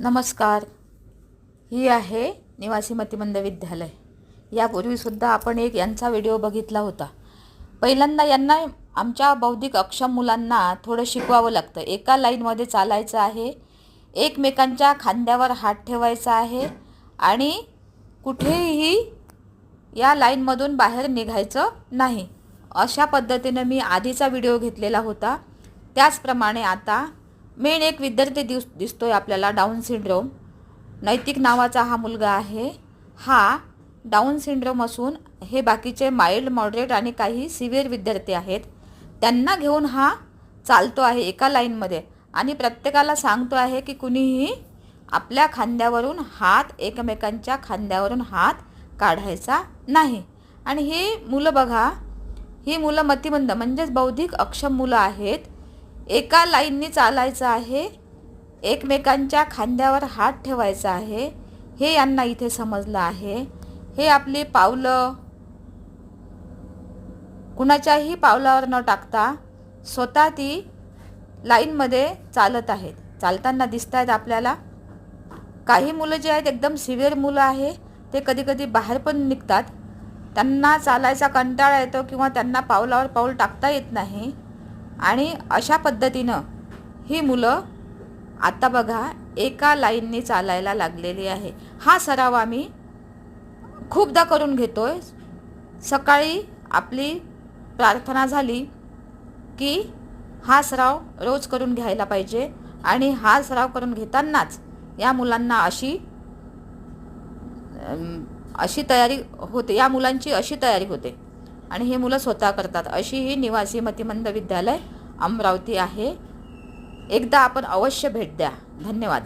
नमस्कार. ही आहे निवासी मतिमंद विद्यालय. यापूर्वीसुद्धा आपण एक यांचा व्हिडिओ बघितला होता. पहिल्यांदा यांना आमच्या बौद्धिक अक्षम मुलांना थोडं शिकवावं लागतं. एका लाईनमध्ये चालायचं आहे. एकमेकांच्या खांद्यावर हात ठेवायचा आहे आणि कुठेही या लाईनमधून बाहेर निघायचं नाही. अशा पद्धतीनं मी आधीचा व्हिडिओ घेतलेला होता. त्याचप्रमाणे आता मेन एक विद्यार्थी दिस दिसतो आहे आपल्याला डाऊन सिंड्रोम. नैतिक नावाचा हा मुलगा आहे. हा डाऊन सिंड्रोम असून हे बाकीचे माइल्ड मॉडरेट आणि काही सिव्हिअर विद्यार्थी आहेत. त्यांना घेऊन हा चालतो आहे एका लाईनमध्ये आणि प्रत्येकाला सांगतो आहे की कुणीही आपल्या खांद्यावरून हात एकमेकांच्या खांद्यावरून हात काढायचा नाही. आणि ही मुलं बघा ही मुलं मतिमंद म्हणजेच बौद्धिक अक्षम मुलं आहेत. एका लाईननी चालायचं आहे. एकमेकांच्या खांद्यावर हात ठेवायचा आहे. हे यांना इथे समजलं आहे. हे आपली पावलं. कुणाच्याही पावलावर न टाकता स्वतः ती लाईनमध्ये चालत आहेत. चालताना दिसत आहेत आपल्याला. काही मुलं जे आहेत एकदम सिव्हिअर मुलं आहे. ते कधीकधी बाहेर पण निघतात. त्यांना चालायचा कंटाळा येतो किंवा त्यांना पावलावर पाऊल टाकता येत नाही. आणि अशा पद्धतीनं ही मुलं आता बघा एका लाईनने चालायला लागलेली आहे. हा सराव आम्ही खूपदा करून घेतो आहे सकाळी आपली प्रार्थना झाली की हा सराव रोज करून घ्यायला पाहिजे आणि हा सराव करून घेतानाच या मुलांना अशी अशी तयारी होते. या मुलांची अशी तयारी होते. आणि हे मुलं स्वतः करतात. अशी ही निवासी मतिमंद विद्यालय अमरावती आहे. एकदा आपण अवश्य भेट द्या. धन्यवाद.